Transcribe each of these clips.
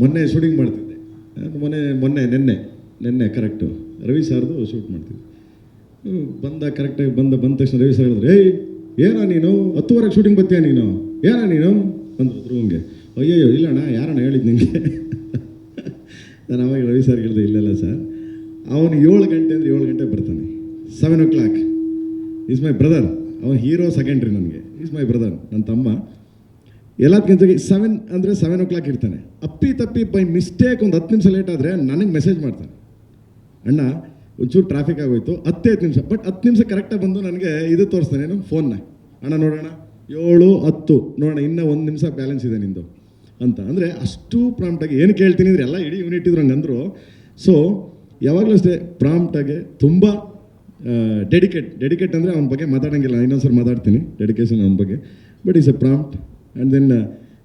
ಮೊನ್ನೆ ಶೂಟಿಂಗ್ ಮಾಡ್ತಿದ್ದೆ. ಮೊನ್ನೆ ಮೊನ್ನೆ, ನಿನ್ನೆ ನಿನ್ನೆ ಕರೆಕ್ಟು ರವಿ ಸಾರ್ದು ಶೂಟ್ ಮಾಡ್ತಿದ್ದೆ. ಬಂದ ಕರೆಕ್ಟಾಗಿ ಬಂದ ಬಂದ ತಕ್ಷಣ ರವಿ ಸರ್ ಹೇಳಿದ್ರು, ಏಯ್, ಏನೋ ನೀನು? ಹತ್ತುವರೆಗೆ ಶೂಟಿಂಗ್ ಬರ್ತೀಯ ನೀನು? ಏನೋ ನೀನು? ಅಂದರು ಹಂಗೆ, ಅಯ್ಯಯ್ಯೋ, ಇಲ್ಲಣ್ಣ, ಯಾರಣ್ಣ ಹೇಳಿದ್ದು ನಿಮಗೆ ನಾನು ಅವಾಗ ರವಿ ಸರ್ ಹೇಳಿದೆ, ಇಲ್ಲಲ್ಲ ಸರ್ ಅವನು ಏಳು ಗಂಟೆ ಅಂದರೆ ಏಳು ಗಂಟೆಗೆ ಬರ್ತಾನೆ. Seven o'clock is my brother ಅವನು ಹೀರೋ ಸೆಕೆಂಡ್ರಿ ನನಗೆ. ಈಸ್ ಮೈ ಬ್ರದರ್ ನನ್ನ ತಮ್ಮ. ಎಲ್ಲದಕ್ಕಿಂತ ಸೆವೆನ್ ಅಂದರೆ ಸೆವೆನ್ ಓ ಕ್ಲಾಕ್ ಇರ್ತಾನೆ. ಅಪ್ಪಿ ತಪ್ಪಿ ಬೈ ಮಿಸ್ಟೇಕ್ ಒಂದು ಹತ್ತು ನಿಮಿಷ ಲೇಟ್ ಆದರೆ ನನಗೆ ಮೆಸೇಜ್ ಮಾಡ್ತಾನೆ. ಅಣ್ಣ, ಒಂಚೂರು ಟ್ರಾಫಿಕ್ ಆಗೋಯ್ತು ಹತ್ತೇ ಹತ್ತು ನಿಮಿಷ ಬಟ್ ಹತ್ತು ನಿಮಿಷ ಕರೆಕ್ಟಾಗಿ ಬಂದು ನನಗೆ ಇದು ತೋರಿಸ್ತಾನೆ, ಏನು? ಫೋನ್ನ ಅಣ್ಣ, ನೋಡೋಣ. ಏಳು ಹತ್ತು, ನೋಡೋಣ, ಇನ್ನೂ ಒಂದು ನಿಮಿಷ ಬ್ಯಾಲೆನ್ಸ್ ಇದೆ ನಿಂದು ಅಂತ. ಅಂದರೆ ಅಷ್ಟು ಪ್ರಾಮ್ಟಾಗಿ ಏನು ಕೇಳ್ತೀನಿ ಅಂದರೆ ಎಲ್ಲ ಇಡೀ ಯೂನಿಟ್ ಇದ್ರು ಹಂಗೆ ಅಂದರು ಸೊ ಯಾವಾಗಲೂ ಅಷ್ಟೇ ಪ್ರಾಂಪ್ಟಾಗಿ ತುಂಬ ಡೆಡಿಕೇಟ್ ಡೆಡಿಕೇಟ್ ಅಂದರೆ ಅವನ ಬಗ್ಗೆ ಮಾತಾಡೋಂಗಿಲ್ಲ. ಇನ್ನೊಂದ್ಸರಿ ಮಾತಾಡ್ತೀನಿ ಡೆಡಿಕೇಶನ್ ಅವನ ಬಗ್ಗೆ. But is a prompt and then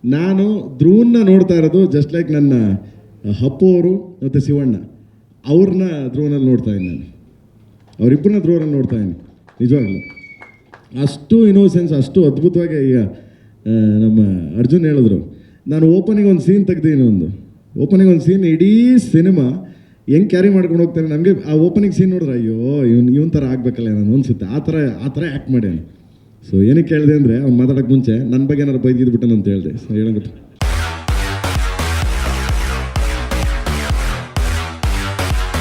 ನಾನು ಧ್ರುವನ್ನ ನೋಡ್ತಾ ಇರೋದು ಜಸ್ಟ್ ಲೈಕ್ ನನ್ನ ಹಪ್ಪು ಅವರು ಮತ್ತು ಶಿವಣ್ಣ. ಅವ್ರನ್ನ ಧ್ರುವನಲ್ಲಿ ನೋಡ್ತಾ ಇದ್ದೀನಿ ನಾನು. ಅವರಿಬ್ಬರನ್ನ ಧ್ರುವನಲ್ಲಿ ನೋಡ್ತಾ ಇದ್ದೀನಿ. ನಿಜವಾಗ್ಲೂ. ಅಷ್ಟು ಇನೋಸೆನ್ಸ್ ಅಷ್ಟು ಅದ್ಭುತವಾಗಿ ಈಗ ನಮ್ಮ ಅರ್ಜುನ್ ಹೇಳಿದ್ರು. ನಾನು ಓಪನಿಂಗ್ ಒಂದು ಸೀನ್ ತೆಗ್ದೀನಿ ಒಂದು. ಓಪನಿಂಗ್ ಒಂದು ಸೀನ್ ಇಡೀ ಸಿನಿಮಾ ಹೆಂಗೆ ಕ್ಯಾರಿ ಮಾಡ್ಕೊಂಡು ಹೋಗ್ತಾನೆ ನಮಗೆ ಆ ಓಪನಿಂಗ್ ಸೀನ್ ನೋಡಿದ್ರೆ, ಅಯ್ಯೋ, ಇವ್ನು, ಇವನ್ ಥರ ಆಗಬೇಕಲ್ಲ ನಾನು ಅನ್ಸುತ್ತೆ. ಆ ಥರ ಆ ಥರ ಆ್ಯಕ್ಟ್ ಮಾಡ್ಯಾನ ಸೊ ಏನಕ್ಕೆ ಹೇಳಿದೆ ಅಂದರೆ ಅವ್ನು ಮಾತಾಡೋಕ್ಕೆ ಮುಂಚೆ ನನ್ನ ಬಗ್ಗೆ ಏನಾರು ಬೈದಿದ್ಬಿಟ್ಟನು ಅಂತ ಹೇಳಿದೆ. ಸೊ ಹೇಳಂಗಪ್ಪ